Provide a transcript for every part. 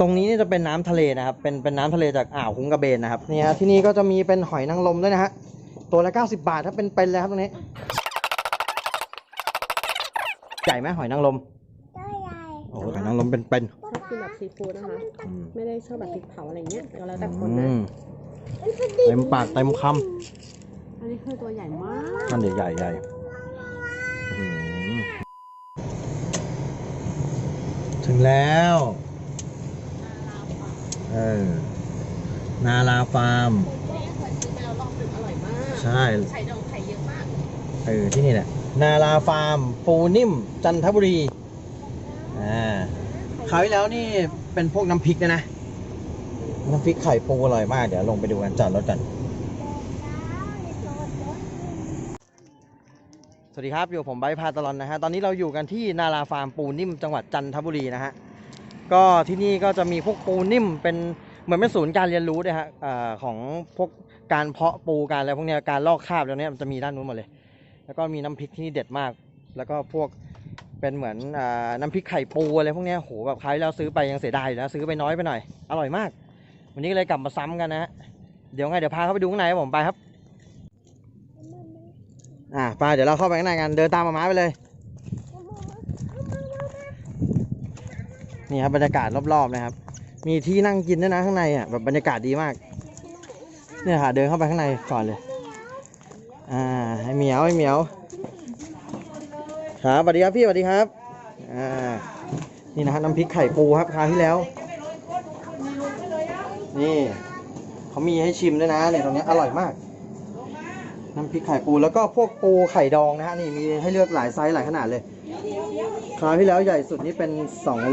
ตรงนี้นี่จะเป็นน้ำทะเลนะครับ เป็นเป็นน้ำทะเลจากอ่าวคุ้งกระเบนนะครับนี่ฮะที่นี่ก็จะมีเป็นหอยนางรมด้วยนะฮะตัวละ90 บาทถ้าเป็นเป็นเลยครับตรงนี้ใหญ่ไหมหอยนางรมตัวใหญ่โอ้โหหอยนางรมเป็นเป็นชอบกินแบบซีฟู้ดนะคะอืมไม่ได้ชอบแบบพริกเผาอะไรเงี้ยแล้วแต่คนอืนะมเต็มปากเต็มคอันนี้คือตัวใหญ่มากำมันใหญ่ใหญ่อื้อหือถึงแล้ว เออนาลาฟาร์มใช่ไข่ดองไข่เยอะมากเออที่นี่แหละนาลาฟาร์ม ปูนิ่ม จันทบุรีอ่าคราวที่แล้วนี่เป็นพวกน้ำพริกนะนะ น้ำพริกไข่ปูอร่อยมาก เดี๋ยวลงไปดูกันจอดรถกัน สวัสดีครับ อยู่กับผมไบร์ทพาตลอนนะฮะ ตอนนี้เราอยู่กันที่นาราฟาร์มปูนิ่มจังหวัดจันทบุรีนะฮะ ก็ที่นี่ก็จะมีพวกปูนิ่มเป็นเหมือนเป็นศูนย์การเรียนรู้ด้วยฮะของพวกการเพาะปูการอะไรพวกนี้การลอกคราบแล้วเนี้ยมันจะมีด้านนู้นหมดเลย แล้วก็มีน้ำพริกที่นี่เด็ดมาก แล้วก็พวกเป็นเหมือนอน้ำพริกไข่ปูอะไรพวกนี้โหแบบใคราวที่แล้วซื้อไปยังเสียดายอยู่นะซื้อไปน้อยไปหน่อยอร่อยมาก วันนี้ก็เลยกลับมาซ้ำกันนะฮะเดี๋ยวไงเดี๋ยวพาเข้าไปดูข้างในผมไปครับอ่าไปเดี๋ยวเราเข้าไปข้างในกันเดินตามมาม้าไปเลย นี่ครับบรรยากาศรอบๆนะครับ มีที่นั่งกินด้วยนะข้างในอะแบบบรรยากาศดีมาก เนี่ยค่ะเดินเข้าไปข้างในก่อนเลย อ่าให้เหมียวให้เหมียวครับสวัสดีครับพี่สวัสดีครับ อ่า นี่นะฮะน้ำพริกไข่ปูครับคราวที่แล้ว นี่เขามีให้ชิมด้วยนะเนี่ยตรงนี้อร่อยมาก น้ำพริกไข่ปูแล้วก็พวกปูไข่ดองนะฮะนี่มีให้เลือกหลายไซส์หลายขนาดเลย คราวที่แล้วใหญ่สุดนี่เป็น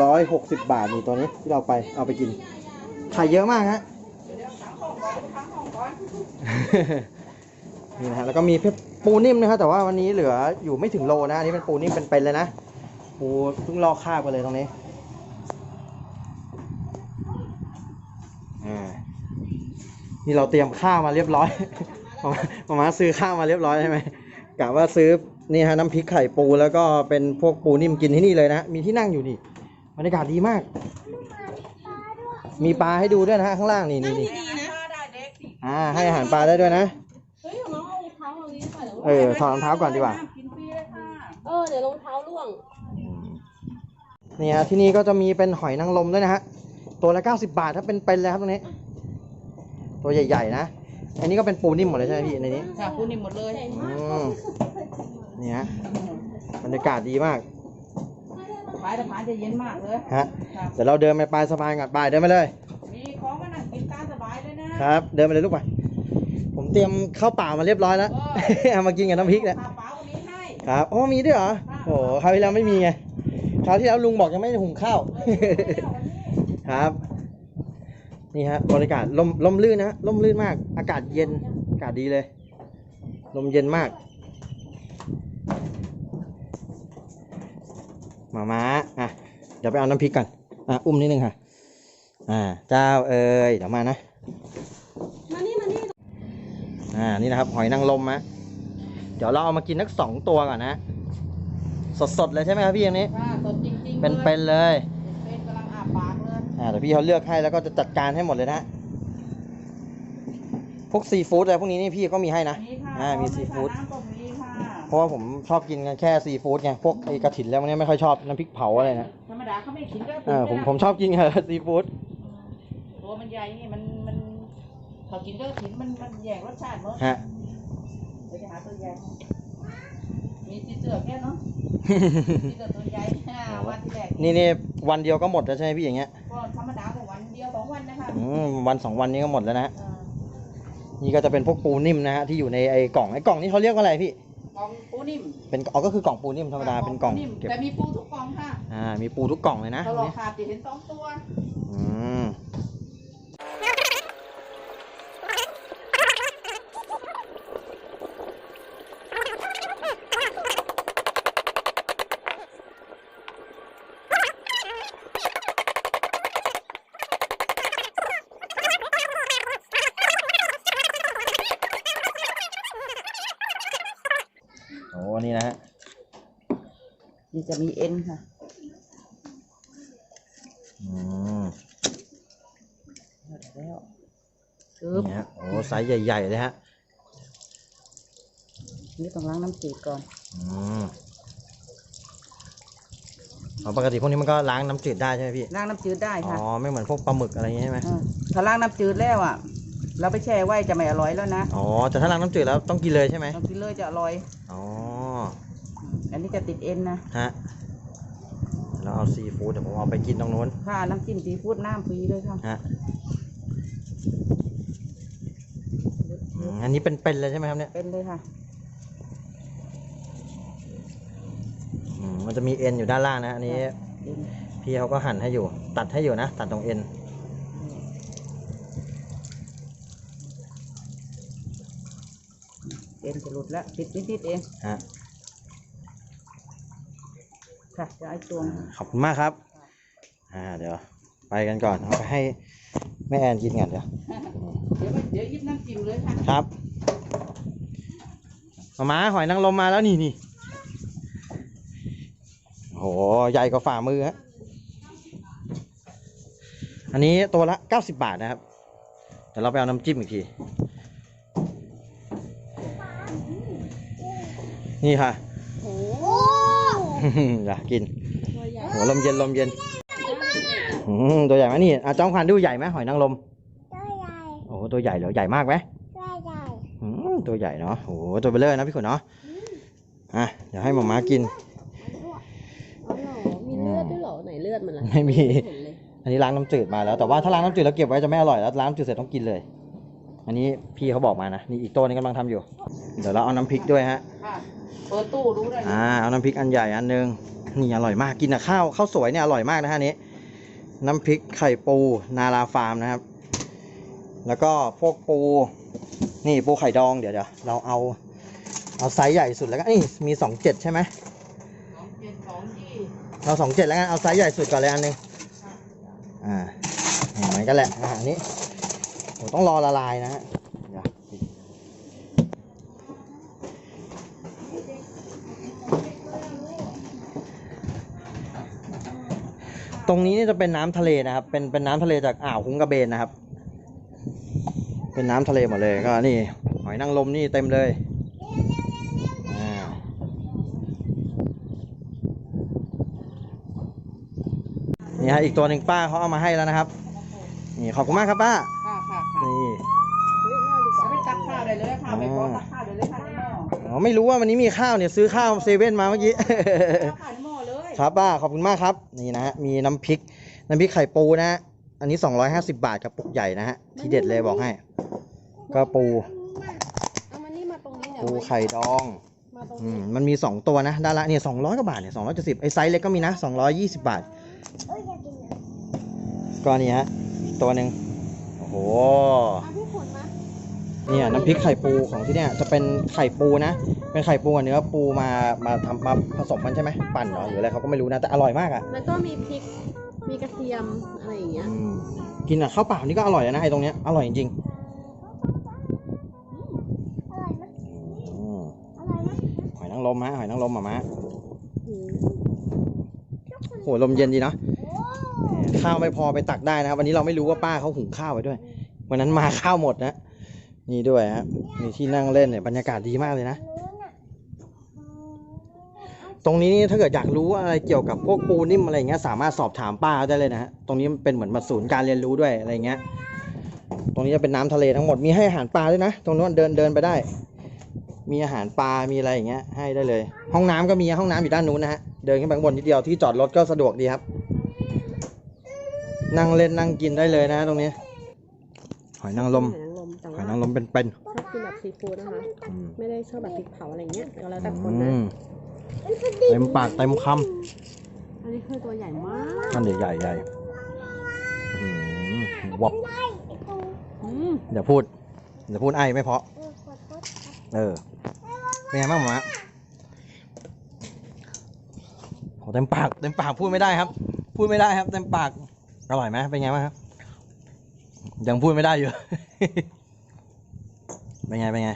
260 บาทนี่ตัวนี้ที่เราไปเอาไปกินไข่เยอะมากฮะนี่นะฮะแล้วก็มีปูนิ่มนะครับแต่ว่าวันนี้เหลืออยู่ไม่ถึงโลนะอันนี้เป็นปูนิ่มเป็นๆเลยนะปูเพิ่งลอกคาบกันเลยตรงนี้อ่านี่เราเตรียมข้าวมาเรียบร้อยมามามาซื้อข้าวมาเรียบร้อยใช่ไหมกะว่าซื้อ นี่ฮะน้ำพริกไข่ปูแล้วก็เป็นพวกปูนิ่มกินที่นี่เลยนะ มีที่นั่งอยู่นี่บรรยากาศดีมาก มีปลาให้ดูด้วยนะฮะข้างล่างนี่นี่นี่อ่าให้อาหารปลาได้ด้วยนะเฮ้ยของน้องเอารองเท้าเรานี้ใส่แล้วเออถอดรองเท้าก่อนดีกว่าเออเดี๋ยวรองเท้าร่วงนี่ฮะที่นี่ก็จะมีเป็นหอยนางรมด้วยนะฮะตัวละ90บาทถ้าเป็นเป็นเลยครับตรงนี้ ตัวใหญ่ๆนะอันนี้ก็เป็นปูนิ่มหมดเลยใช่ไหมพี่ในนี้ค่ะพูดนี่หมดเลยอืม นี่ฮะบรรยากาศดีมากปลายสะพานจะเย็นมากเลย ฮะครับเดี๋ยวเราเดินไปปลายสะพานก่อนไปเดินไปเลย มีของมานั่งกินตามสบายเลยนะครับ เดินไปเลยลูกไป ผมเตรียมข้าวเปล่ามาเรียบร้อยแล้วเอามากินกับน้ำพริกเนี่ยข้าวเปล่าก็มีให้ ครับอ๋อมีด้วยเหรอ โอ้โหคราวที่แล้วไม่มีไง คราวที่แล้วลุงบอกยังไม่ได้หุงข้าว ครับ นี่ฮะบรรยากาศลมลมลื่นนะลมลื่นมาก อากาศเย็น อากาศดีเลย ลมเย็นมาก มาม้าอะเดี๋ยวไปเอาน้ำพริกก่อนอะอุ้มนิดนึงค่ะ อ่า เจ้าเอ๋ยเดี๋ยวมานะมานี่มานี่อ่านี่นะครับหอยนางรมฮะเดี๋ยวเราเอามากินสักสองตัวก่อนนะ สดๆเลยใช่ไหมครับพี่อย่างนี้ ค่ะสดจริงๆเป็นๆเลยเป็นกำลังอาบปากเลยอ่าแต่พี่เขาเลือกให้แล้วก็จะจัดการให้หมดเลยนะพวกซีฟู้ดอะไรพวกนี้นี่พี่ก็มีให้นะมีค่ะอ่ามีซีฟู้ด น้ำก็มีค่ะ เพราะว่าผมชอบกินกันแค่ซีฟู้ดไงพวกไอกระถินแล้วพวกนี้ไม่ค่อยชอบน้ำพริกเผาอะไรนะธรรมดาเขาไม่กินก็อ่าผมผมชอบกินกับซีฟู้ดตัวมันใหญ่นี่มันมันเขากินก็กินมันมันแย่งรสชาติเมื่อฮะเดี๋ยวจะหาตัวใหญ่มีสีเสือแค่เนาะสีเสือตัวใหญ่อ่าวันที่แรกนี่นี่วันเดียวก็หมดแล้วใช่ไหมพี่อย่างเงี้ยก็ธรรมดาก็วันเดียวสองวันนะคะอืมวันสองวันนี้ก็หมดแล้วนะฮะอ่านี่ก็จะเป็นพวกปูนิ่มนะฮะที่อยู่ในไอ้กล่องไอ้กล่องนี้เขาเรียกว่าอะไรพี่ กล่องปูนิ่มเป็นอ๋อก็คือกล่องปูนิ่มธรรมดาเป็นกล่องนิ่มเก็บแต่มีปูทุกกล่องค่ะอ่ามีปูทุกกล่องเลยนะตลอดขาดจะเห็นสองตัวอืม นี่จะมีเอ็นค่ะ อืมซึบนี่ฮะโอ้ไซส์ใหญ่ๆเลยฮะนี่ต้องล้างน้ำจืดก่อนอืมอ๋อปกติพวกนี้มันก็ล้างน้ำจืดได้ใช่ไหมพี่ ล้างน้ำจืดได้อ๋ค่ะอ ไม่เหมือนพวกปลาหมึกอะไรอย่างงี้ใช่ไหมเออถ้าล้างน้ำจืดแล้วอะ เราไปแช่ไว้จะไม่อร่อยแล้วนะอ๋อ แต่ถ้าล้างน้ำจืดแล้วต้องกินเลยใช่ไหมต้องกินเลยจะอร่อย อ๋อ อันนี้จะติดเอ็นนะฮะแล้วเอาซีฟู้ดเดี๋ยวผมเอาไปกินตรงนู้นค่าน้ำจิ้มซีฟู้ดน้ำฟรีเลยค่ะฮะอืมอันนี้เป็นๆเลยใช่ไหมครับเนี่ยเป็นเลยค่ะ อืมมันจะมีเอ็นอยู่ด้านล่างนะอันนี้ เอ็นพี่เขาก็หั่นให้อยู่ ตัดให้อยู่นะ ตัดตรงเอ็นเอ็นจะหลุดแล้วติดนิดๆเองฮะ ค่ะจะไอ้ตวงขอบคุณมากครับ อ่า เดี๋ยว ไปกันก่อน เอาไปให้แม่แอนกินก่อนเดี๋ยว เดี๋ยวเดี๋ยวยิบน้ำจิ้มเลยค่ะครับมาม้าหอยนางรมมาแล้วนี่นี่โห ใหญ่กว่าฝ่ามือฮะ อันนี้ตัวละ 90 บาทนะครับ เดี๋ยวเราไปเอาน้ำจิ้มอีกที นี่ค่ะโอ้ อยากกินตัวใหญ่โหลมเย็นลมเย็นอืมตัวใหญ่ไหมนี่อะจ้องคันดูใหญ่ไหมหอยนางรมตัวใหญ่โอ้โหตัวใหญ่เหรอใหญ่มากไหมตัวใหญ่อืมตัวใหญ่เนาะโอ้โหตัวเบลเลอร์นะพี่ขุนเนาะอะเดี๋ยวให้หมาม้ากินอ๋อเหรอมีเลือดด้วยเหรอไหนเลือดมันล่ะไม่มี เห็นเลยอันนี้ล้างน้ำจืดมาแล้วแต่ว่าถ้าล้างน้ำจืดแล้วเก็บไว้จะไม่อร่อยแล้วล้างน้ำจืดเสร็จต้องกินเลย อันนี้พี่เขาบอกมานะนี่อีกตัวนึงกำลังทำอยู่ เดี๋ยวเราเอาน้ำพริกด้วยฮะค่ะ เปิดตู้รู้ได้อ่าเอาน้ำพริกอันใหญ่อันหนึงนี่อร่อยมากกินกับข้าวข้าวสวยเนี่ยอร่อยมากนะฮะอันนี้ น้ำพริกไข่ปูนาราฟาร์มนะครับ แล้วก็พวกปูนี่ปูไข่ดองเดี๋ยวเดี๋ยวเราเอาเอาไซส์ใหญ่สุดแล้วกันนี่มีสองเจ็ดใช่ไหมสองเจ็ดสองยี่เราสองเจ็ดแล้วกันเอาไซส์ใหญ่สุดก่อนเลยอันหนึงอ่าเหมือนกันแหละอาหารนี้ผมต้องรอละลายนะฮะ ตรงนี้เนี่ยจะเป็นน้ำทะเลนะครับ เป็นเป็นน้ำทะเลจากอ่าวคุ้งกระเบนนะครับ เป็นน้ำทะเลหมดเลยก็นี่หอยนางรมนี่เต็มเลยอ่านี่ฮะอีกตัวหนึ่งป้าเขาเอามาให้แล้วนะครับ นี่ขอบคุณมากครับป้าค่ะค่ะค่ะนี่เฮ้ยน่าดีกจะว่าไปตักข้าวได้เลยค่ะไปขอตักข้าวได้เลยค่ะในหม้ออ๋อไม่รู้ว่าวันนี้มีข้าวเนี่ยซื้อข้าวเซเว่นมาเมื่อกี้ ครับป้าขอบคุณมากครับ นี่นะฮะมีน้ำพริก น้ำพริกไข่ปูนะฮะอันนี้ 250 บาทกับปุกใหญ่นะฮะทีเด็ดเลยบอกให้ ก็ปู เอามานี่มาตรงนี้เนี่ยปูไข่ดอง มาตรงอืนี้มมันมี 2 ตัวนะด้านละเนี่ย200กว่าบาทเนี่ย270ไอ้ไซส์เล็กก็มีนะ 220 บาท เอ้ยอยากกินนะก็นี่ฮะอีกตัวหนึ่งโอ้โห เอาพี่ขุนมา เนี่ยน้ำพริกไข่ปูของที่เนี่ยจะเป็นไข่ปูนะ เป็นไข่ปูกับเนื้อปูมามาทำมาผสมกันใช่ไหมปั่นเหรอหรืออะไรเขาก็ไม่รู้นะแต่อร่อยมากอะแล้วก็มีพริก มีกระเทียมอะไรอย่างเงี้ย อืมกินอะข้าวเปล่านี่ก็อร่อยแล้วนะไอ้ตรงเนี้ยอร่อยจริงอร่อยไหมๆอืมอร่อยไหมหอยนางรมฮะหอยนางรมหมามาอืมโหลมเย็นดีเนาะโอ้ข้าวไม่พอไปตักได้นะครับวันนี้เราไม่รู้ว่าป้าเขาหุงข้าวไว้ด้วย วันนั้นมาข้าวหมดนะ นี่ด้วยฮะมีที่นั่งเล่นเนี่ยบรรยากาศดีมากเลยนะ ตรงนี้นี่ถ้าเกิดอยากรู้อะไรเกี่ยวกับพวกปูนิ่มอะไรเงี้ยสามารถสอบถามป้าได้เลยนะฮะตรงนี้มันเป็นเหมือนมาศูนย์การเรียนรู้ด้วยอะไรเงี้ย ตรงนี้จะเป็นน้ำทะเลทั้งหมดมีให้อาหารปลาด้วยนะ ตรงนู้นเดินเดินไปได้ มีอาหารปลามีอะไรอย่างเงี้ย ให้ได้เลย ห้องน้ำก็มีห้องน้ำอยู่ด้านนู้นนะฮะเดินขึ้นไปข้างบนนิดเดียวที่จอดรถก็สะดวกดีครับ นั่งเล่นนั่งกินได้เลยนะ ตรงนี้หอยนางรม หอยนางรมแต่หอว่ายนางรมเป็นชอบกินแบบซีฟู้ดนะคะ ๆอืมไม่ได้ชอบแบบพริกเผาอะไรเงี้ยก็แล้วแต่คนอืนะ มเต็มปากเต็มคอันนี้คือตัวใหญ่มากำอันใหญ่ๆใหญ่อื้อหือวับอืมเดี๋ยวพูดเดี๋ยวพูดไอ้ไม่เพราะ เออขอโทษเออเป็นไงบ้างหมอโหเต็มปากเต็มปากพูดไม่ได้ครับ พูดไม่ได้ครับ เต็มปาก อร่อยไหมเป็นไงบ้างครับ ยังพูดไม่ได้อยู่ เป็นไงเป็นไง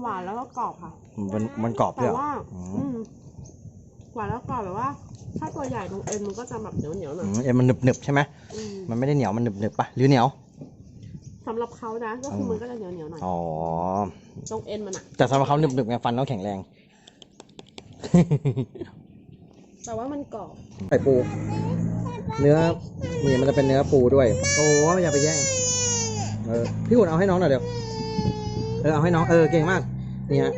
หวานแล้วก็กรอบค่ะ มันมันกรอบด้วแต่ยเหรอว่าอืมอืมหวานแล้วกรอบแบบว่า ถ้าตัวใหญ่ตรงเอ็นมันก็จะแบบเหนียวเหนียวๆหน่อือยมเอ็นมันหนึบหนึบๆใช่ไหมอืมมันไม่ได้เหนียวมันหนึบหนึบๆปะหรือเหนียว สำหรับเขานะก็คือมันก็จะเหนียวเหนียวๆหน่อยอ๋อ ตรงเอ็นมันอะแต่สำหรับเขาหนึบๆไงฟันเขาแข็งแรง แต่ว่ามันกรอบ ไข่ปู เนื้อนี่มันจะเป็นเนื้อปูด้วย โอ้อย่าไปแย่ง เออพี่หุ่นเอาให้น้องหน่อยเดี๋ยวเออเอาให้น้องเออเก่งมากนี่ฮะ